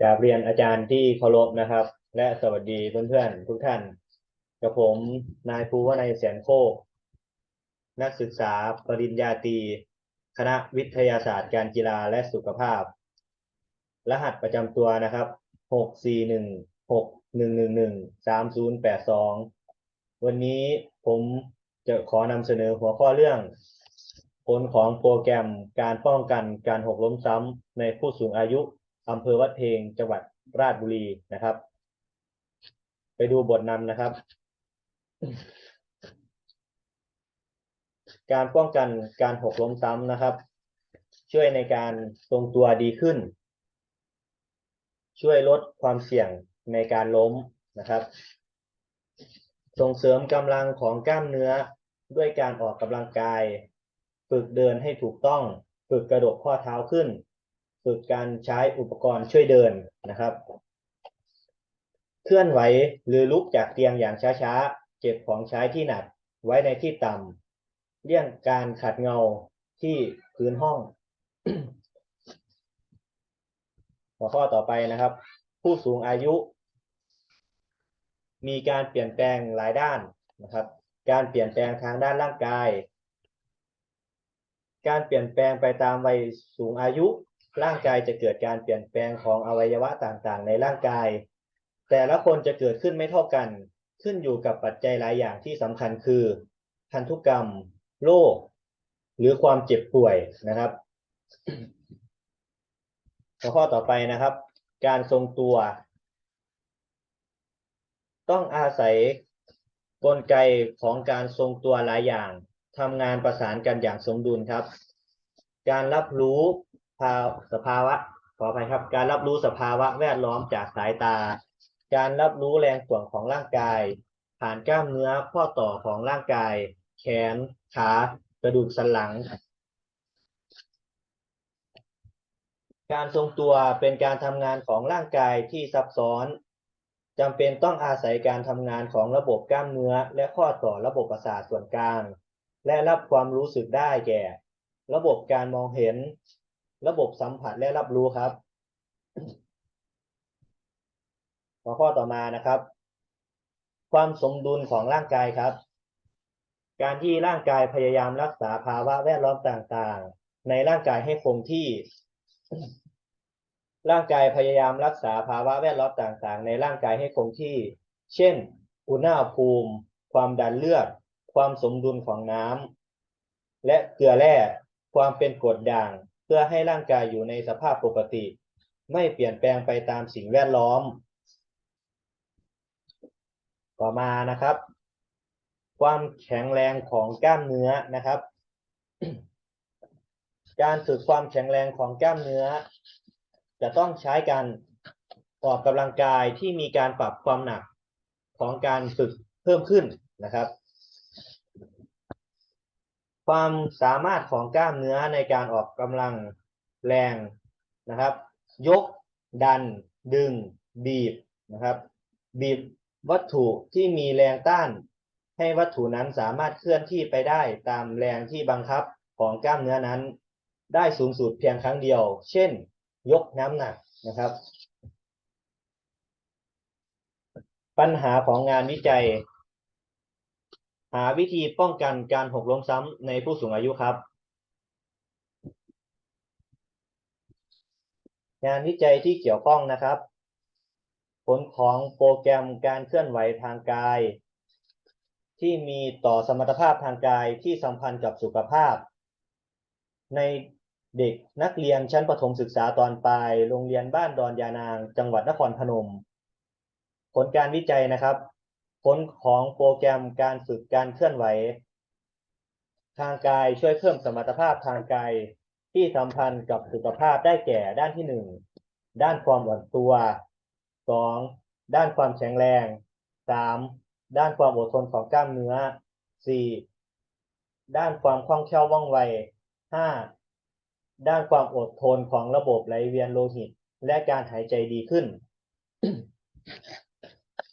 กราบเรียนอาจารย์ที่เคารพนะครับ และสวัสดีเพื่อนๆทุกท่าน กับผมนายภูวนัยแสนโคก นักศึกษาปริญญาตรีคณะวิทยาศาสตร์การกีฬาและสุขภาพ รหัสประจำตัวนะครับหกสี่หนึ่งหกหนึ่งหนึ่งหนึ่งสามศูนย์แปดสองวันนี้ผมจะขอนำเสนอหัวข้อเรื่องผลของโปรแกรมการป้องกันการหกล้มซ้ำในผู้สูงอายุ อำเภอวัดเพลงจังหวัดราชบุรีนะครับ ไปดูบทนำนะครับ การป้องกันการหกล้มซ้ำนะครับ ช่วยในการทรงตัวดีขึ้น ช่วยลดความเสี่ยงในการล้มนะครับ ส่งเสริมกำลังของกล้ามเนื้อด้วยการออกกำลังกาย ฝึกเดินให้ถูกต้อง ฝึกกระดกข้อเท้าขึ้น ฝึกการใช้อุปกรณ์ช่วยเดินนะครับ เคลื่อนไหวหรือลุกจากเตียงอย่างช้าๆ เก็บของใช้ที่หนักไว้ในที่ต่ำเลี่ยงการขัดเงาที่พื้นห้อง หัวข้อต่อไปนะครับ ผู้สูงอายุ มีการเปลี่ยนแปลงหลายด้านนะครับ การเปลี่ยนแปลงทางด้านร่างกาย การเปลี่ยนแปลงไปตามวัยสูงอายุ ร่างกายจะเกิดการเปลี่ยนแปลงของอวัยวะต่างๆ ในร่างกาย แต่ละคนจะเกิดขึ้นไม่เท่ากัน ขึ้นอยู่กับปัจจัยหลายอย่างที่สำคัญคือพันธุกรรม โรค หรือความเจ็บป่วยนะครับหัวข้อต่อไปนะครับ การทรงตัว ต้องอาศัยกลไกของการทรงตัวหลายอย่างทำงานประสานกันอย่างสมดุลครับ การรับรู้ ภาสภาวะขออภัยครับ การรับรู้สภาวะแวดล้อมจากสายตา การรับรู้แรงถ่วงของร่างกาย ผ่านกล้ามเนื้อข้อต่อของร่างกาย แขน ขา กระดูกสันหลัง การทรงตัวเป็นการทำงานของร่างกายที่ซับซ้อนจำเป็นต้องอาศัยการทำงานของระบบกล้ามเนื้อ และข้อต่อระบบประสาทส่วนกลาง และรับความรู้สึกได้แก่ ระบบการมองเห็น ระบบสัมผัสและรับรู้ครับ หัวข้อต่อมานะครับ ความสมดุลของร่างกายครับ การที่ร่างกายพยายามรักษาภาวะแวดล้อมต่างๆ ในร่างกายให้คงที่ ร่างกายพยายามรักษาภาวะแวดล้อมต่างๆ ในร่างกายให้คงที่ เช่น อุณหภูมิ ความดันเลือด ความสมดุลของน้ำและเกลือแร่ ความเป็นกรดด่าง พื่อให้ร่างกายอยู่ในสภาพปกติ ไม่เปลี่ยนแปลงไปตามสิ่งแวดล้อม ต่อมานะครับ ความแข็งแรงของกล้ามเนื้อนะครับ การฝึกความแข็งแรงของกล้ามเนื้อ จะต้องใช้การออกกำลังกายที่มีการปรับความหนักของการฝึกเพิ่มขึ้นนะครับ ความสามารถของกล้ามเนื้อในการออกกำลังแรงนะครับ ยก ดัน ดึง บีบนะครับ บีบวัตถุที่มีแรงต้าน ให้วัตถุนั้นสามารถเคลื่อนที่ไปได้ตามแรงที่บังคับของกล้ามเนื้อนั้น ได้สูงสุดเพียงครั้งเดียว เช่น ยกน้ำหนักนะครับ ปัญหาของงานวิจัย หาวิธีป้องกันการหกล้มซ้ำในผู้สูงอายุครับ งานวิจัยที่เกี่ยวข้องนะครับ ผลของโปรแกรมการเคลื่อนไหวทางกาย ที่มีต่อสมรรถภาพทางกายที่สัมพันธ์กับสุขภาพ ในเด็กนักเรียนชั้นประถมศึกษาตอนปลาย โรงเรียนบ้านดอนยานาง จังหวัดนครพนม ผลการวิจัยนะครับ ผลของโปรแกรมการฝึกการเคลื่อนไหว ทางกายช่วยเพิ่มสมรรถภาพทางกายที่สัมพันธ์กับสุขภาพได้แก่ด้านที่หนึ่งด้านความอ่อนตัวสองด้านความแข็งแรงสามด้านความอดทนของกล้ามเนื้อสี่ด้านความคล่องแคล่วว่องไวห้าด้านความอดทนของระบบไหลเวียนโลหิต และการหายใจดีขึ้น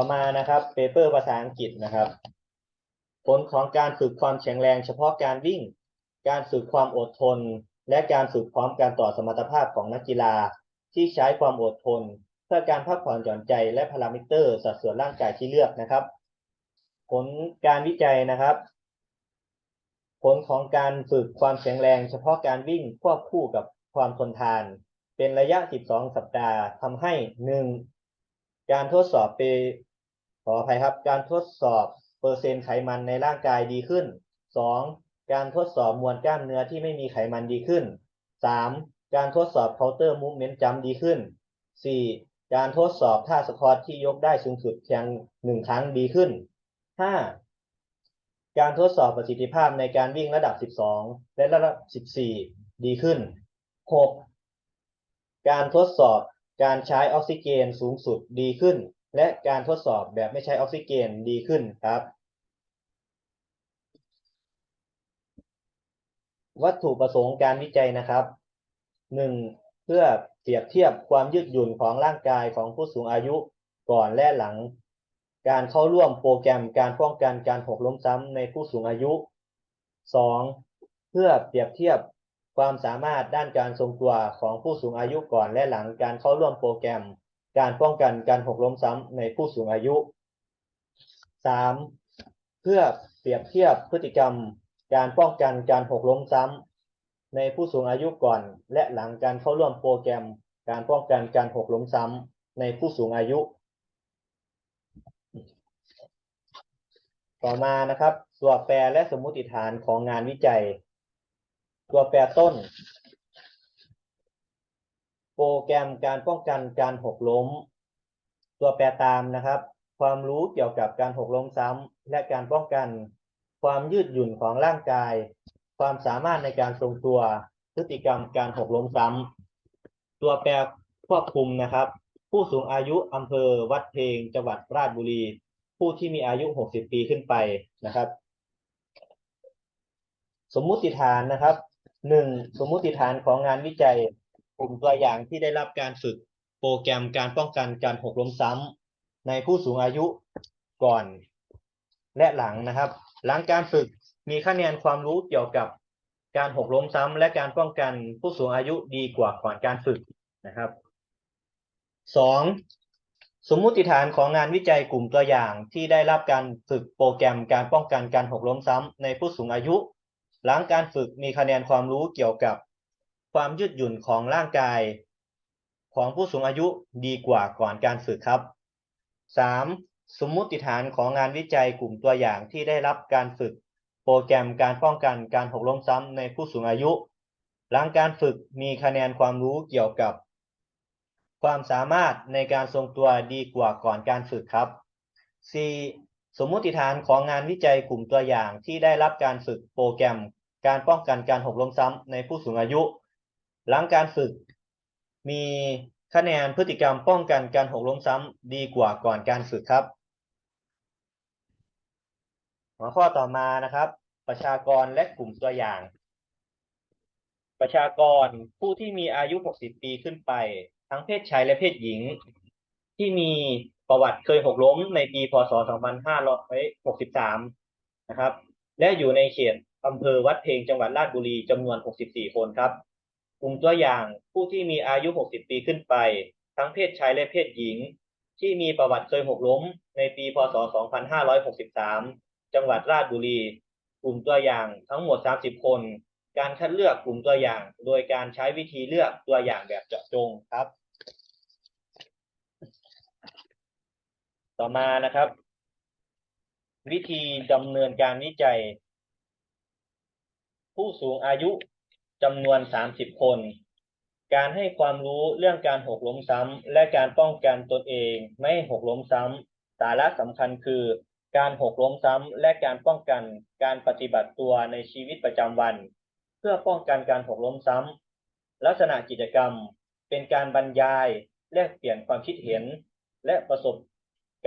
ต่อมานะครับเปเปอร์ภาษาอังกฤษนะครับ ผลของการฝึกความแข็งแรงเฉพาะการวิ่ง การฝึกความอดทน และการฝึกพร้อมการต่อสมรรถภาพของนักกีฬา ที่ใช้ความอดทน เพื่อการพักผ่อนหย่อนใจและพารามิเตอร์ สัดส่วนร่างกายที่เลือกนะครับ ผลการวิจัยนะครับ ผลของการฝึกความแข็งแรงเฉพาะการวิ่งควบคู่กับความทนทาน เป็นระยะ 12 สัปดาห์ทำให้ 1. การทดสอบเป ออภัยครับ การทดสอบเปอร์เซ็นต์ไขมันในร่างกายดีขึ้น 2. การทดสอบมวลกล้ามเนื้อที่ไม่มีไขมันดีขึ้น 3. การทดสอบ counter movement jump ดีขึ้น 4. การทดสอบท่าสควอตที่ยกได้สูงสุดเพียงหนึ่งครั้งดีขึ้น 5. การทดสอบประสิทธิภาพในการวิ่งระดับ 12 และระดับ 14 ดีขึ้น 6. การทดสอบการใช้ออกซิเจนสูงสุดดีขึ้น และการทดสอบแบบไม่ใช้ออกซิเจนดีขึ้นครับ วัตถุประสงค์การวิจัยนะครับ 1. เพื่อเปรียบเทียบความยืดหยุ่นของร่างกายของผู้สูงอายุก่อนและหลัง การเข้าร่วมโปรแกรมการป้องกันการหกล้มซ้ำในผู้สูงอายุ 2. เพื่อเปรียบเทียบความสามารถด้านการทรงตัวของผู้สูงอายุก่อนและหลังการเข้าร่วมโปรแกรม การป้องกันการหกล้มซ้ำในผู้สูงอายุ 3. เพื่อเปรียบเทียบพฤติกรรม การป้องกันการหกล้มซ้ำในผู้สูงอายุก่อน และหลังการเข้าร่วมโปรแกรม การป้องกันการหกล้มซ้ำในผู้สูงอายุ ต่อมานะครับ ตัวแปรและสมมุติฐานของงานวิจัย ตัวแปรต้น โปรแกรมการป้องกันการหกล้ม ตัวแปรตามนะครับ ความรู้เกี่ยวกับการหกล้มซ้ำและการป้องกัน ความยืดหยุ่นของร่างกาย ความสามารถในการทรงตัวพฤติกรรมการหกล้มซ้ำตัวแปรควบคุมนะครับ ผู้สูงอายุอำเภอวัดเพลงจังหวัดราชบุรี ผู้ที่มีอายุ 60 ปีขึ้นไปนะครับ สมมุติฐานนะครับหนึ่งสมมุติฐานของงานวิจัย กลุ่มตัวอย่างที่ได้รับการฝึกโปรแกรมการป้องกันการหกล้มซ้ำในผู้สูงอายุก่อนและหลังนะครับ หลังการฝึกมีคะแนนความรู้เกี่ยวกับการหกล้มซ้ำและการป้องกันผู้สูงอายุดีกว่าก่อนการฝึกนะครับสองสมมุติฐานของงานวิจัยกลุ่มตัวอย่างที่ได้รับการฝึกโปรแกรมการป้องกันการหกล้มซ้ำในผู้สูงอายุ หลังการฝึกมีคะแนนความรู้เกี่ยวกับ ความยืดหยุ่นของร่างกาย ของผู้สูงอายุดีกว่าก่อนการฝึกครับ 3. สมมุติฐานของงานวิจัยกลุ่มตัวอย่างที่ได้รับการฝึก โปรแกรมการป้องกันการหกล้มซ้ำในผู้สูงอายุ หลังการฝึกมีคะแนนความรู้เกี่ยวกับ ความสามารถในการทรงตัวดีกว่าก่อนการฝึกครับ 4. สมมุติฐานของงานวิจัยกลุ่มตัวอย่างที่ได้รับการฝึกโปรแกรมการป้องกันการหกล้มซ้ำในผู้สูงอายุ หลังการฝึก มีคะแนนพฤติกรรมป้องกันการหกล้มซ้ำดีกว่าก่อนการฝึกครับ หัวข้อต่อมานะครับ ประชากรและกลุ่มตัวอย่าง ประชากรผู้ที่มีอายุ 60 ปีขึ้นไป ทั้งเพศชายและเพศหญิง ที่มีประวัติเคยหกล้มในปีพศ 2563 นะครับ และอยู่ในเขตอำเภอวัดเพลงจังหวัดราชบุรีจำนวน 64 คนครับ กลุ่มตัวอย่างผู้ที่มีอายุ 60 ปีขึ้นไป ทั้งเพศชายและเพศหญิง ที่มีประวัติเคยหกล้ม ในปี พศ 2563 จังหวัดราชบุรี กลุ่มตัวอย่างทั้งหมด 30 คน การคัดเลือกกลุ่มตัวอย่าง โดยการใช้วิธีเลือกตัวอย่างแบบเจาะจงครับ ต่อมานะครับ วิธีดำเนินการวิจัย ผู้สูงอายุ จำนวน 30 คน การให้ความรู้เรื่องการหกล้มซ้ำและการป้องกันตนเองไม่ให้หกล้มซ้ำสาระสำคัญคือ การหกล้มซ้ำและการป้องกันการปฏิบัติตัวในชีวิตประจำวัน เพื่อป้องกันการหกล้มซ้ำลักษณะกิจกรรม เป็นการบรรยายแลกเปลี่ยนความคิดเห็น และประสบ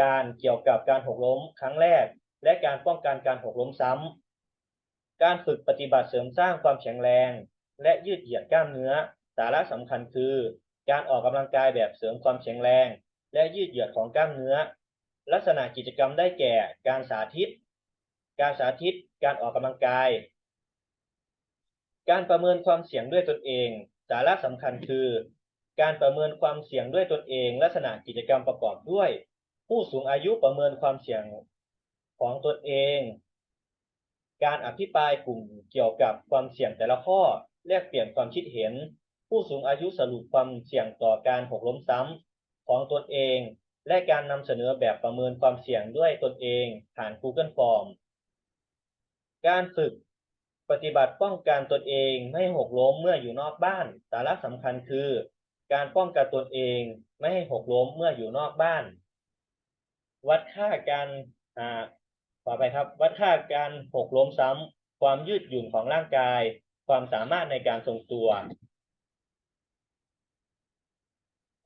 การณ์เกี่ยวกับการหกล้มครั้งแรก และการป้องกันการหกล้มซ้ำการฝึกปฏิบัติเสริมสร้างความแข็งแรง และยืดเหยียดกล้ามเนื้อ สาระสำคัญคือ การออกกำลังกายแบบเสริมความแข็งแรง และยืดเหยียดของกล้ามเนื้อ ลักษณะกิจกรรมได้แก่ การสาธิต การสาธิต การออกกำลังกาย การประเมินความเสี่ยงด้วยตนเอง สาระสำคัญคือ การประเมินความเสี่ยงด้วยตนเอง ลักษณะกิจกรรมประกอบด้วย ผู้สูงอายุประเมินความเสี่ยงของตนเอง การอภิปรายกลุ่มเกี่ยวกับความเสี่ยงแต่ละข้อ แลกเปลี่ยนความคิดเห็น ผู้สูงอายุสรุปความเสี่ยงต่อการหกล้มซ้ำของตนเอง และการนำเสนอแบบประเมินความเสี่ยงด้วยตนเองผ่าน Google Form การฝึกปฏิบัติป้องกันตนเองไม่ให้หกล้มเมื่ออยู่นอกบ้าน สาระสำคัญคือ การป้องกันตนเองไม่ให้หกล้มเมื่ออยู่นอกบ้าน วัดค่าการอ่าต่อไปครับ วัดค่าการหกล้มซ้ำความยืดหยุ่นของร่างกาย ความสามารถในการทรงตัว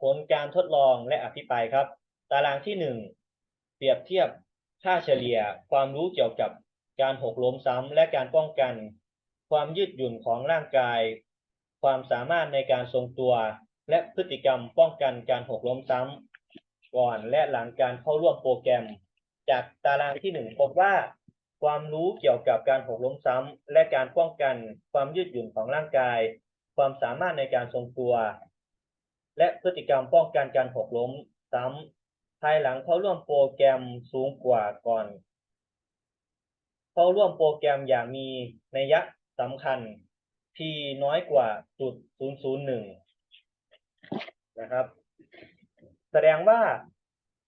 ผลการทดลองและอภิปรายครับ ตารางที่หนึ่งเปรียบเทียบค่าเฉลี่ย ความรู้เกี่ยวกับการหกล้มซ้ำและการป้องกัน ความยืดหยุ่นของร่างกาย ความสามารถในการทรงตัว และพฤติกรรมป้องกันการหกล้มซ้ำก่อนและหลังการเข้าร่วมโปรแกรม จากตารางที่หนึ่งพบว่า ความรู้เกี่ยวกับการหกล้มซ้ำและการป้องกันความยืดหยุ่นของร่างกาย ความสามารถในการทรงตัว และพฤติกรรมป้องกันการหกล้มซ้ำภายหลังเข้าร่วมโปรแกรมสูงกว่าก่อน เข้าร่วมโปรแกรมอย่างมีนัยยะสำคัญ p น้อยกว่าจุด001นะครับ แสดงว่า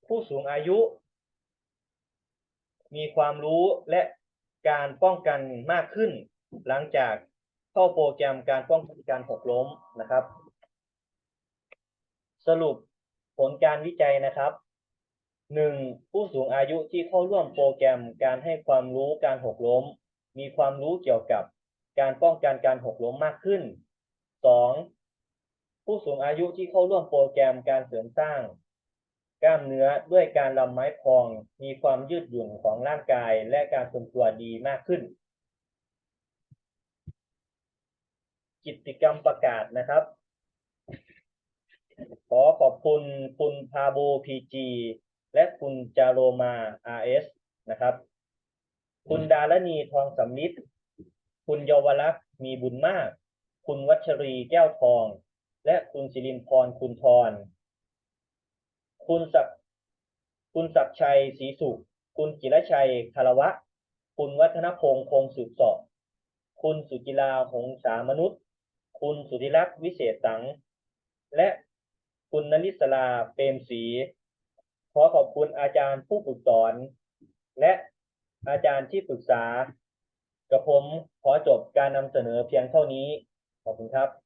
ผู้สูงอายุ มีความรู้และการป้องกันมากขึ้น หลังจากเข้าโปรแกรมการป้องกันการหกล้มนะครับ สรุปผลการวิจัยนะครับหนึ่งผู้สูงอายุที่เข้าร่วมโปรแกรมการให้ความรู้การหกล้ม มีความรู้เกี่ยวกับการป้องกันการหกล้มมากขึ้นสองผู้สูงอายุที่เข้าร่วมโปรแกรมการเสริมสร้าง กล้ามเนื้อด้วยการลำไม้พอง มีความยืดหยุ่นของร่างกายและการทรงตัวดีมากขึ้น กิจกรรมประกาศนะครับ ขอขอบคุณคุณพาโบพีจีและคุณจาโรมา RS นะครับ คุณดารณีทองสำลิดคุณเยาวลักษ์มีบุญมาก คุณวัชรีแก้วทอง และคุณศิรินพรคุณทร คุณศักย์คุณศักชัยศรีสุข คุณจิรชัยคารวะ คุณวัฒนพงษ์คงสืบสอบคุณสุจิลาหงสามนุษย์ คุณสุธิรักษ์วิเศษสัง และคุณนลิศลาเปรมศรีขอขอบคุณอาจารย์ผู้ฝึกสอน และอาจารย์ที่ปรึกษา กับผมขอจบการนำเสนอเพียงเท่านี้ ขอบคุณครับ